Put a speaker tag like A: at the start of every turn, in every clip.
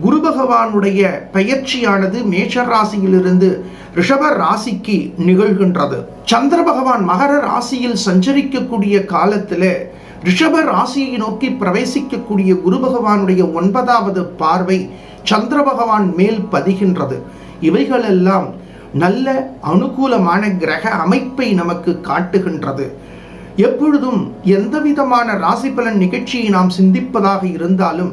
A: குரு பகவானுடைய பெயர்ச்சியானது மேஷ ராசியிலிருந்து ரிஷப ராசிக்கு நிகழ்கின்றது. சந்திர பகவான் மகர ராசியில் சஞ்சரிக்கக்கூடிய காலத்துல ரிஷப ராசியை நோக்கி பிரவேசிக்கக்கூடிய குரு பகவானுடைய ஒன்பதாவது பார்வை சந்திர பகவான் மேல் பதிகின்றது. இவைகளெல்லாம் நல்ல அனுகூலமான கிரக அமைப்பை நமக்கு காட்டுகின்றது. எப்பொழுதும் எந்த விதமான ராசி பலன் நிகழ்ச்சியை நாம் சிந்திப்பதாக இருந்தாலும்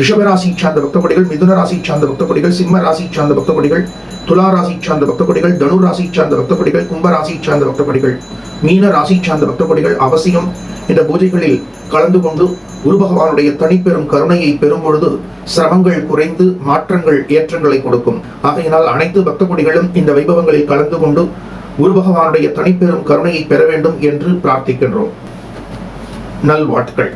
A: ரிஷபராசியை சார்ந்த பக்த கொடிகள் மிதுன ராசி சார்ந்த பக்த கொடிகள் சிம்ம ராசி சார்ந்த பக்த கொடிகள் துலா ராசி சார்ந்த பக்த கொடிகள் தனு ராசி சார்ந்த பக்த கொடிகள் கும்ப ராசி சார்ந்த பக்த கொடிகள் மீன ராசி சார்ந்த பக்த கொடிகள் அவசியம். இந்த பூஜைகளில் கலந்து கொண்டு குரு பகவானுடைய தனிப்பெரும் கருணையை பெறும் பொழுது சிரமங்கள் குறைந்து மாற்றங்கள் ஏற்றங்களை கொடுக்கும். ஆகையினால் அனைத்து பக்த கொடிகளும் இந்த வைபவங்களில் கலந்து கொண்டு குரு பகவானுடைய தனிப்பெரும் கருணையை பெற வேண்டும் என்று பிரார்த்திக்கின்றோம். நல்வாழ்த்துக்கள்.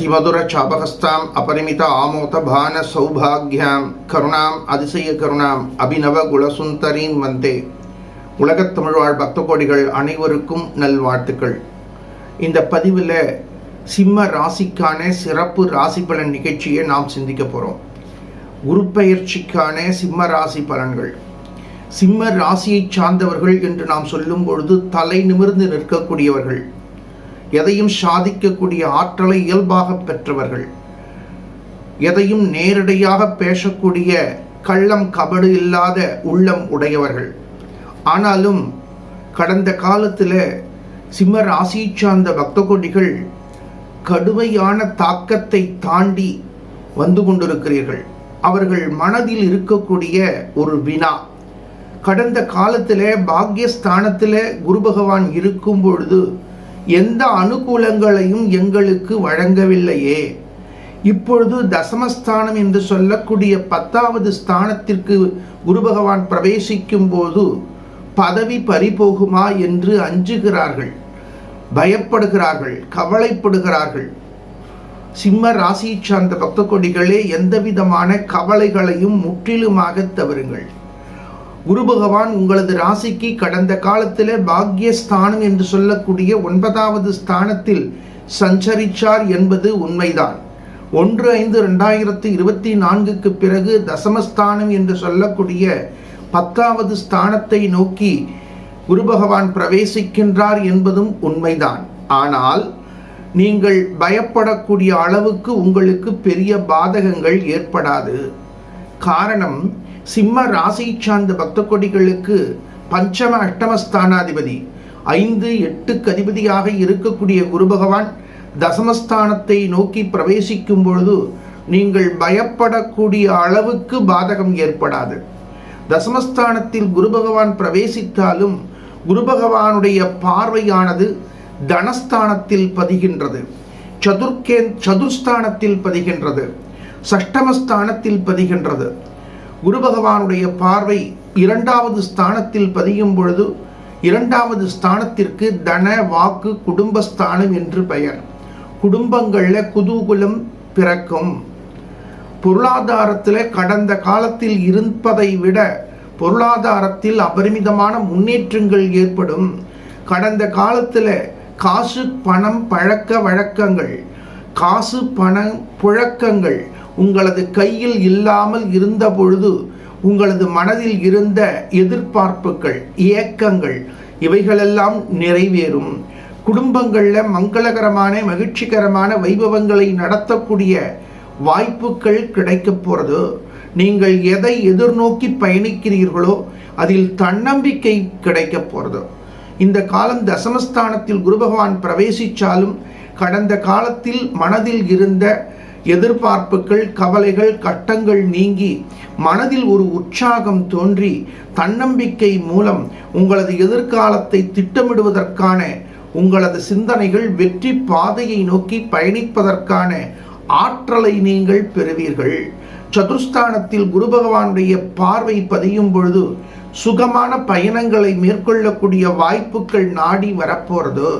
A: அதிமதுரச்சாபகஸ்தாம் அபரிமித ஆமோத பான சௌபாகியாம் கருணாம் அதிசய கருணாம் அபிநவ குலசுந்தரீன் வந்தே உலகத் தமிழ்வாழ் பக்த கோடிகள் அனைவருக்கும் நல்வாழ்த்துக்கள். இந்த பதிவில் சிம்ம ராசிக்கான சிறப்பு ராசி பலன் நிகழ்ச்சியை நாம் சிந்திக்க போகிறோம் உருப்பெயர்ச்சிக்கான சிம்ம ராசி பலன்கள். சிம்ம ராசியைச் சார்ந்தவர்கள் என்று நாம் சொல்லும் பொழுது தலை நிமிர்ந்து நிற்கக்கூடியவர்கள். எதையும் சாதிக்கக்கூடிய ஆற்றலை இயல்பாக பெற்றவர்கள் எதையும் நேரடியாக பேசக்கூடிய கள்ளம் கபடு இல்லாத உள்ளம் உடையவர்கள். ஆனாலும் கடந்த காலத்தில் சிம்ம ராசி சார்ந்த பக்த கோடிகள் கடுமையான தாக்கத்தை தாண்டி வந்து கொண்டிருக்கிறீர்கள். அவர்கள் மனதில் இருக்கக்கூடிய ஒரு வினா. கடந்த காலத்தில் பாக்யஸ்தானத்தில் குரு பகவான் இருக்கும் பொழுது எந்த அனுகூலங்களையும் எங்களுக்கு வழங்கவில்லையே. இப்பொழுது தசமஸ்தானம் என்று சொல்லக்கூடிய பத்தாவது ஸ்தானத்திற்கு குரு பகவான் பிரவேசிக்கும் போது பதவி பறிபோகுமா என்று அஞ்சுகிறார்கள். பயப்படுகிறார்கள் கவலைப்படுகிறார்கள். சிம்ம ராசி சார்ந்த பக்த கொடிகளே எந்த விதமான கவலைகளையும் முற்றிலுமாக தவறுங்கள். குரு பகவான் உங்களது ராசிக்கு கடந்த காலத்தில் பாக்யஸ்தானம் என்று சொல்லக்கூடிய ஒன்பதாவது ஸ்தானத்தில் சஞ்சரிச்சார் என்பது உண்மைதான். ஒன்று ஐந்து ரெண்டாயிரத்தி இருபத்தி நான்குக்கு பிறகு தசமஸ்தானம் என்று சொல்லக்கூடிய பத்தாவது ஸ்தானத்தை நோக்கி குரு பகவான் பிரவேசிக்கின்றார் என்பதும் உண்மைதான். ஆனால் நீங்கள் பயப்படக்கூடிய அளவுக்கு உங்களுக்கு பெரிய பாதகங்கள் ஏற்படாது. காரணம் சிம்ம ராசியை சார்ந்த பக்த கொடிகளுக்கு பஞ்சம அஷ்டமஸ்தானாதிபதி ஐந்து எட்டுக்கு அதிபதியாக இருக்கக்கூடிய குரு பகவான் தசமஸ்தானத்தை நோக்கி பிரவேசிக்கும் பொழுது நீங்கள் பயப்படக்கூடிய அளவுக்கு பாதகம் ஏற்படாது. தசமஸ்தானத்தில் குரு பகவான் பிரவேசித்தாலும் குரு பகவானுடைய பார்வையானது தனஸ்தானத்தில் பதிகின்றது. சதுர்கே சதுர்ஸ்தானத்தில் பதிகின்றது. சஷ்டமஸ்தானத்தில் பதிகின்றது. குரு பகவானுடைய பார்வை இரண்டாவது ஸ்தானத்தில் பதியும் பொழுது இரண்டாவது ஸ்தானத்திற்கு தன வாக்கு குடும்பஸ்தானம் என்று பெயர். குடும்பங்களில் குதூகுலம் பிறக்கும். பொருளாதாரத்தில் கடந்த காலத்தில் இருப்பதை விட பொருளாதாரத்தில் அபரிமிதமான முன்னேற்றங்கள் ஏற்படும். கடந்த காலத்தில் காசு பணம் பழக்க வழக்கங்கள் காசு பணம் புழக்கங்கள் உங்களது கையில் இல்லாமல் இருந்த பொழுது உங்களது மனதில் இருந்த எதிர்பார்ப்புகள் இயக்கங்கள் இவைகளெல்லாம் நிறைவேறும். குடும்பங்களில் மங்களகரமான மகிழ்ச்சிகரமான வைபவங்களை நடத்தக்கூடிய வாய்ப்புகள் கிடைக்க போகிறது நீங்கள் எதை எதிர்நோக்கி பயணிக்கிறீர்களோ அதில் தன்னம்பிக்கை கிடைக்க போகிறது இந்த காலம் தசமஸ்தானத்தில் குரு பகவான் பிரவேசித்தாலும் கடந்த காலத்தில் மனதில் இருந்த எதிர்பார்ப்புகள் கவலைகள் கட்டங்கள் நீங்கி மனதில் ஒரு உற்சாகம் தோன்றி தன்னம்பிக்கை மூலம் உங்களது எதிர்காலத்தை திட்டமிடுவதற்கான உங்களது சிந்தனைகள் வெற்றி பாதையை நோக்கி பயணிப்பதற்கான ஆற்றலை நீங்கள் பெறுவீர்கள். சதுர்ஸ்தானத்தில் குரு பகவானுடைய பார்வை பதியும் பொழுது சுகமான பயணங்களை மேற்கொள்ளக்கூடிய வாய்ப்புகள் நாடி வரப்போறது.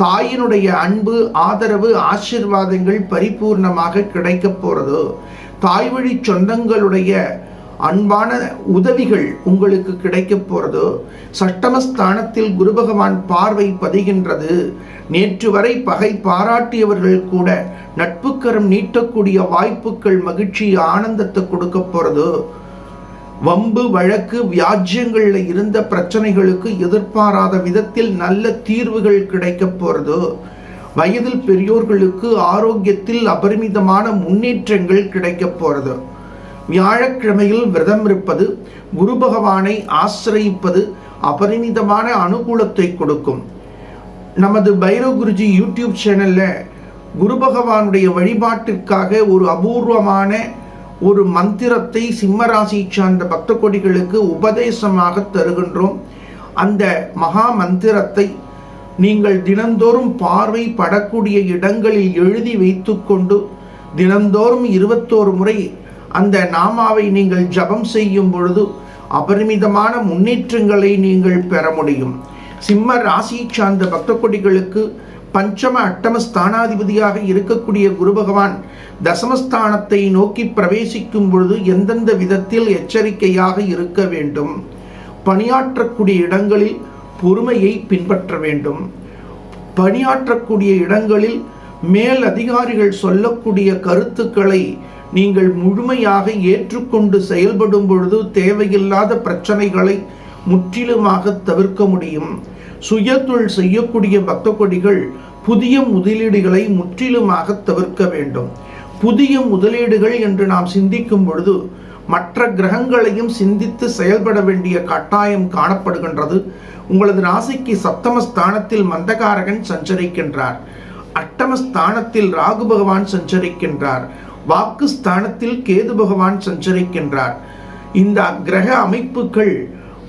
A: தாயினுடைய அன்பு ஆதரவு ஆசிர்வாதங்கள் பரிபூர்ணமாக கிடைக்க போகிறது தாய் வழி சொந்தங்களுடைய அன்பான உதவிகள் உங்களுக்கு கிடைக்க போகிறது சட்டமஸ்தானத்தில் குரு பகவான் பார்வை பதிகின்றது. நேற்று வரை பகை பாராட்டியவர்கள் கூட நட்புக்கரம் நீட்டக்கூடிய வாய்ப்புகள் மகிழ்ச்சி ஆனந்தத்தை கொடுக்க போகிறது வம்பு வழக்கு வியாஜ்யங்களில் இருந்த பிரச்சனைகளுக்கு எதிர்பாராத விதத்தில் நல்ல தீர்வுகள் கிடைக்க போகிறது வயதில் பெரியோர்களுக்கு ஆரோக்கியத்தில் அபரிமிதமான முன்னேற்றங்கள் கிடைக்க போகிறது வியாழக்கிழமையில் விரதம் இருப்பது குரு பகவானை ஆசிரயிப்பது அபரிமிதமான அனுகூலத்தை கொடுக்கும். நமது பைரவ் குருஜி யூடியூப் சேனலில் குரு பகவானுடைய வழிபாட்டிற்காக ஒரு அபூர்வமான ஒரு மந்திரத்தை சிம்மராசி சார்ந்த பக்த கொடிகளுக்கு உபதேசமாக தருகின்றோம். அந்த மகா மந்திரத்தை நீங்கள் தினந்தோறும் பார்வை படக்கூடிய இடங்களில் எழுதி வைத்துக்கொண்டு தினந்தோறும் இருபத்தோரு முறை அந்த நாமாவை நீங்கள் ஜபம் செய்யும் பொழுது அபரிமிதமான முன்னேற்றங்களை நீங்கள் பெற முடியும். சிம்ம ராசி சார்ந்த பக்த கொடிகளுக்கு பஞ்சம அட்டம ஸ்தானாதிபதியாக இருக்கக்கூடிய குரு பகவான் தசமஸ்தானத்தை நோக்கி பிரவேசிக்கும் பொழுது எந்தெந்த விதத்தில் எச்சரிக்கையாக இருக்க வேண்டும்? பணியாற்றக்கூடிய இடங்களில் பொறுமையை பின்பற்ற வேண்டும். பணியாற்றக்கூடிய இடங்களில் மேல் அதிகாரிகள் சொல்லக்கூடிய கருத்துக்களை நீங்கள் முழுமையாக ஏற்றுக்கொண்டு செயல்படும் பொழுது தேவையில்லாத பிரச்சனைகளை முற்றிலுமாக தவிர்க்க முடியும். சுயத்தொழில் செய்யக்கூடிய பக்த கொடிகள் புதிய முதலீடுகளை முற்றிலுமாக தவிர்க்க வேண்டும். புதிய முதலீடுகள் என்று நாம் சிந்திக்கும் பொழுது மற்ற கிரகங்களையும் சிந்தித்து செயல்பட வேண்டிய கட்டாயம் காணப்படுகின்றது. உங்களது ராசிக்கு சப்தமஸ்தானத்தில் மந்தகாரகன் சஞ்சரிக்கின்றார். அட்டம ஸ்தானத்தில் ராகு பகவான் சஞ்சரிக்கின்றார். வாக்கு ஸ்தானத்தில் கேது பகவான் சஞ்சரிக்கின்றார். இந்த கிரக அமைப்புகள்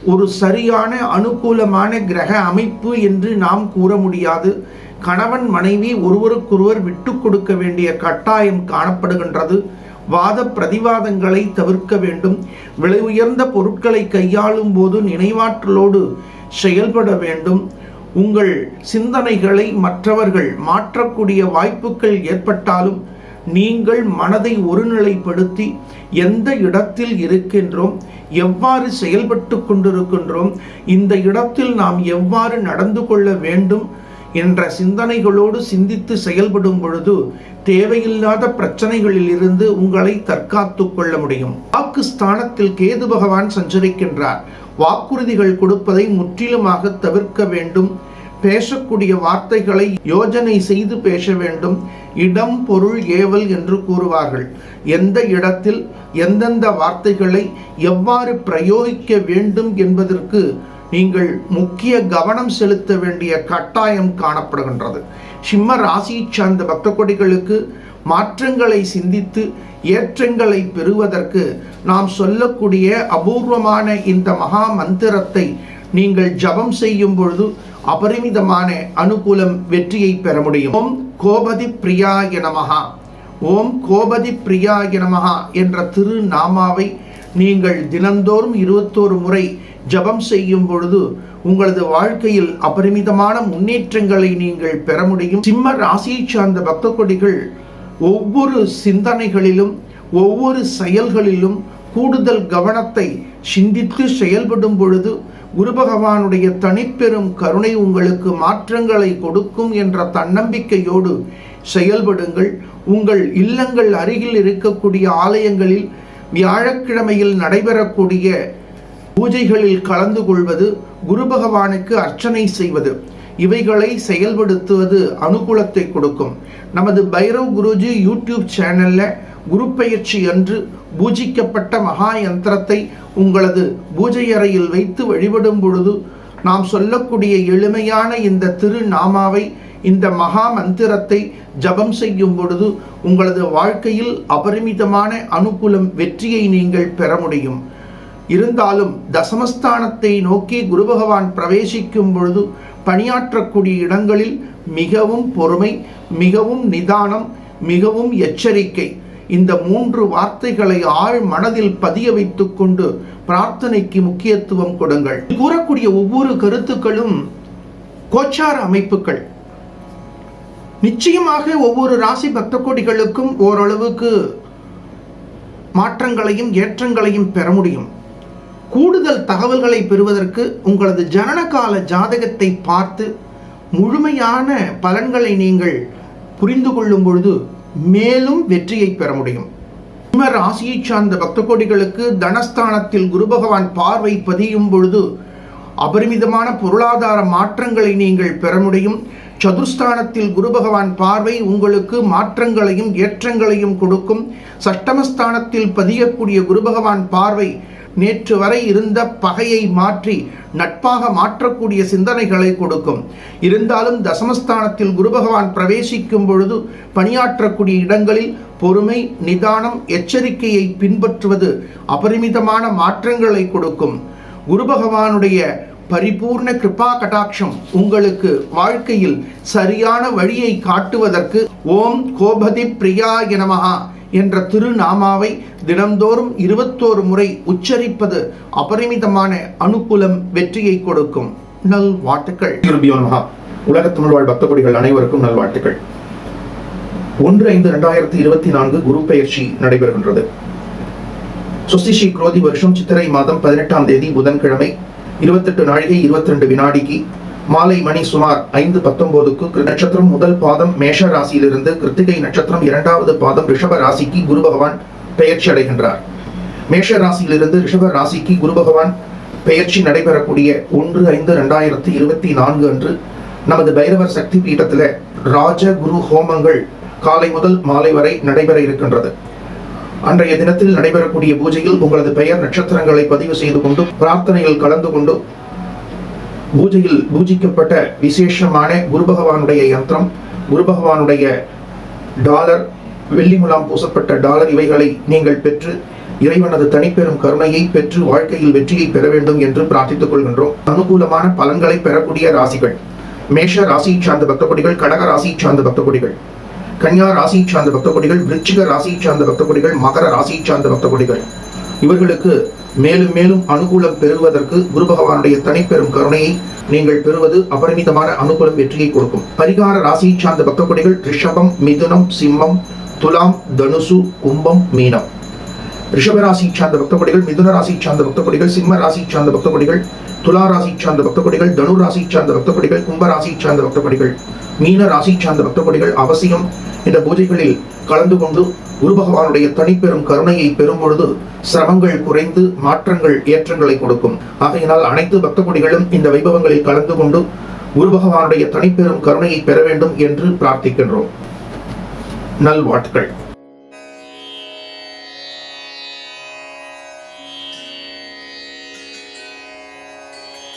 A: ஒரு சரியான அனுகூலமான கிரக அமைப்பு என்று நாம் கூற முடியாது. கணவன் மனைவி ஒருவருக்கொருவர் விட்டு கொடுக்க வேண்டிய கட்டாயம் காணப்படுகின்றது. வாத பிரதிவாதங்களை தவிர்க்க வேண்டும். விலை உயர்ந்த பொருட்களை கையாளும் போது நினைவாற்றலோடு செயல்பட வேண்டும். உங்கள் சிந்தனைகளை மற்றவர்கள் மாற்றக்கூடிய வாய்ப்புகள் ஏற்பட்டாலும் நீங்கள் மனதை ஒருநிலைப்படுத்தி எந்த இடத்தில் இருக்கின்றோம் எவ்வாறு செயல்பட்டு கொண்டிருக்கின்றோம் இந்த இடத்தில் நாம் எவ்வாறு நடந்து கொள்ள வேண்டும் என்ற சிந்தனைகளோடு சிந்தித்து செயல்படும் பொழுது தேவையில்லாத பிரச்சனைகளில் இருந்து உங்களை தற்காத்து கொள்ள முடியும். வாக்கு ஸ்தானத்தில் கேது பகவான் சஞ்சரிக்கின்றார். வாக்குறுதிகள் கொடுப்பதை முற்றிலுமாக தவிர்க்க வேண்டும். பேசக்கூடிய வார்த்தைகளை யோஜனை செய்து பேச வேண்டும். இடம் பொருள் ஏவல் என்று கூறுவார்கள். எந்த இடத்தில் எந்தெந்த வார்த்தைகளை எவ்வாறு பிரயோகிக்க வேண்டும் என்பதற்கு நீங்கள் முக்கிய கவனம் செலுத்த வேண்டிய கட்டாயம் காணப்படுகின்றது. சிம்ம ராசி சார்ந்த பக்த கொடிகளுக்கு மாற்றங்களை சிந்தித்து ஏற்றங்களை பெறுவதற்கு நாம் சொல்லக்கூடிய அபூர்வமான இந்த மகா மந்திரத்தை நீங்கள் ஜபம் செய்யும் பொழுது அபரிமிதமான அனுகூலம் வெற்றியை பெற முடியும். ஓம் கோபதி பிரியாய நமகா ஓம் கோபதி பிரியாய நமகா என்ற திரு நாமாவை நீங்கள் தினந்தோறும் இருபத்தோரு முறை ஜபம் செய்யும் பொழுது உங்களது வாழ்க்கையில் அபரிமிதமான முன்னேற்றங்களை நீங்கள் பெற முடியும். சிம்ம ராசியை சார்ந்த பக்த கொடிகள் ஒவ்வொரு சிந்தனைகளிலும் ஒவ்வொரு செயல்களிலும் கூடுதல் கவனத்தை சிந்தித்து செயல்படும் பொழுது குரு பகவானுடைய தனிப்பெரும் கருணை உங்களுக்கு மாற்றங்களை கொடுக்கும் என்ற தன்னம்பிக்கையோடு செயல்படுங்கள். உங்கள் இல்லங்கள் அருகில் இருக்கக்கூடிய ஆலயங்களில் வியாழக்கிழமையில் நடைபெறக்கூடிய பூஜைகளில் கலந்து கொள்வது குரு பகவானுக்கு அர்ச்சனை செய்வது இவைகளை செயல்படுத்துவது அனுகூலத்தை கொடுக்கும். நமது பைரவ் குருஜி யூடியூப் சேனலில் குரு பயிற்சி அன்று பூஜிக்கப்பட்ட மகா யந்திரத்தை உங்களது பூஜை அறையில் வைத்து வழிபடும் பொழுது நாம் சொல்லக்கூடிய எளிமையான இந்த திருநாமாவை இந்த மகா மந்திரத்தை ஜபம் செய்யும் பொழுது உங்களது வாழ்க்கையில் அபரிமிதமான அனுகூலம் வெற்றியை நீங்கள் பெற முடியும். இருந்தாலும் தசமஸ்தானத்தை நோக்கி குரு பகவான் பிரவேசிக்கும் பொழுது பணியாற்றக்கூடிய இடங்களில் மிகவும் பொறுமை மிகவும் நிதானம் மிகவும் எச்சரிக்கை. இந்த மூன்று வார்த்தைகளை ஆழ் மனதில் பதிய வைத்துக் கொண்டு பிரார்த்தனைக்கு முக்கியத்துவம் கொடுங்கள். கூறக்கூடிய ஒவ்வொரு கருத்துக்களும் கோச்சார அமைப்புகள். நிச்சயமாக ஒவ்வொரு ராசி பக்த கோடிகளுக்கும் ஓரளவுக்கு மாற்றங்களையும் ஏற்றங்களையும் பெற முடியும். கூடுதல் தகவல்களை பெறுவதற்கு உங்களது ஜனனகால ஜாதகத்தை பார்த்து முழுமையான பலன்களை நீங்கள் புரிந்து கொள்ளும் பொழுது மேலும் வெற்றியை பெற முடியும். சிம்ம ராசியை சார்ந்த பக்த கோடிகளுக்கு தனஸ்தானத்தில் குரு பகவான் பார்வை பதியும் பொழுது அபரிமிதமான பொருளாதார மாற்றங்களை நீங்கள் பெற முடியும். சதுர்ஸ்தானத்தில் குரு பகவான் பார்வை உங்களுக்கு மாற்றங்களையும் ஏற்றங்களையும் கொடுக்கும். சஷ்டமஸ்தானத்தில் பதியக்கூடிய குரு பகவான் பார்வை நேற்று வரை இருந்த பகையை மாற்றி நட்பாக மாற்றக்கூடிய சிந்தனைகளை கொடுக்கும். இருந்தாலும் தசமஸ்தானத்தில் குரு பகவான் பிரவேசிக்கும் பொழுது பணியாற்றக்கூடிய இடங்களில் பொறுமை நிதானம் எச்சரிக்கையை பின்பற்றுவது அபரிமிதமான மாற்றங்களை கொடுக்கும். குரு பகவானுடைய பரிபூர்ண கிருபா கடாட்சம் உங்களுக்கு வாழ்க்கையில் சரியான வழியை காட்டுவதற்கு ஓம் கோபதி பிரியா எனமகா என்ற திருநாமாவை தினந்தோறும் இருபத்தோரு முறை உச்சரிப்பது அபரிமிதமான அனுகூலம் வெற்றியை கொடுக்கும். நல் வாழ்த்துக்கள். உலக தமிழ்வாழ் வாழ் அனைவருக்கும் நல்வாழ்த்துக்கள் ஒன்று ஐந்து இரண்டாயிரத்தி இருபத்தி நான்கு குரு பெயர்ச்சி நடைபெறுகின்றது. சுசிஷி குரோதி வருஷம் சித்திரை மாதம் பதினெட்டாம் தேதி புதன்கிழமை இருபத்தெட்டு நாழிகை இருபத்தி ரெண்டு வினாடிக்கு மாலை மணி சுமார் ஐந்து பத்தொன்பதுக்கு நட்சத்திரம் முதல் பாதம் மேஷ ராசியிலிருந்து கிருத்திகை நட்சத்திரம் இரண்டாவது பாதம் ரிஷப ராசிக்கு குரு பகவான் பெயர்ச்சி அடைகின்றார். மேஷ ராசியிலிருந்து ரிஷப ராசிக்கு குரு பகவான் பெயர்ச்சி நடைபெறக்கூடிய ஒன்று ஐந்து ரெண்டாயிரத்தி இருபத்தி நான்கு அன்று நமது பைரவர் சக்தி பீட்டத்தில் ராஜ குரு ஹோமங்கள் காலை முதல் மாலை வரை நடைபெற இருக்கின்றது. அன்றைய தினத்தில் நடைபெறக்கூடிய பூஜையில் உங்களது பெயர் நட்சத்திரங்களை பதிவு செய்து கொண்டு பிரார்த்தனையில் கலந்து கொண்டு பூஜையில் பூஜிக்கப்பட்ட விசேஷமான குரு பகவானுடைய யந்திரம் குரு பகவானுடைய டாலர் வெள்ளி முலாம் பூசப்பட்ட டாலர் இவைகளை நீங்கள் பெற்று இறைவனது தனிப்பெரும் கருணையை பெற்று வாழ்க்கையில் வெற்றியை பெற வேண்டும் என்று பிரார்த்தித்துக் கொள்கின்றோம். அனுகூலமான பலன்களை பெறக்கூடிய ராசிகள். மேஷ ராசி சார்ந்த பக்தகொடிகள் கடக ராசி சார்ந்த பக்தகொடிகள் கன்யா ராசியை சார்ந்த பக்தகொடிகள் விருச்சிக ராசி சார்ந்த பக்தகொடிகள் மகர ராசி சார்ந்த பக்தகொடிகள். இவர்களுக்கு மேலும் மேலும் அனுகூலம் பெறுவதற்கு குரு பகவானுடைய தனிப்பெரும் கருணையை நீங்கள் பெறுவது அபரிமிதமான அனுகூலம் வெற்றியை கொடுக்கும். பரிகார ராசியை சார்ந்த பக்தகொடிகள் ரிஷபம் மிதுனம் சிம்மம் துலாம் தனுசு கும்பம் மீனம். ரிஷபராசி சார்ந்த பக்தப்படிகள் மிதுன ராசி சார்ந்த பக்தப்படிகள் சிம்ம ராசி சார்ந்த பக்தப்படிகள் துலா ராசி சார்ந்த பக்தப்படிகள் தனு ராசி சார்ந்த பக்தப்படிகள் கும்ப ராசி சார்ந்த பக்தப்படிகள் மீன ராசி சார்ந்த பக்தப்படிகள் அவசியம். இந்த பூஜைகளில் கலந்து கொண்டு குரு பகவானுடைய தனிப்பெரும் கருணையை பெறும் பொழுது சிரமங்கள் குறைந்து மாற்றங்கள் ஏற்றங்களை கொடுக்கும். ஆகையினால் அனைத்து பக்தகுடிகளும் இந்த வைபவங்களில் கலந்து கொண்டு குரு பகவானுடைய தனிப்பெரும் கருணையை பெற வேண்டும் என்று பிரார்த்திக்கின்றோம். நல்வாழ்த்துக்கள்.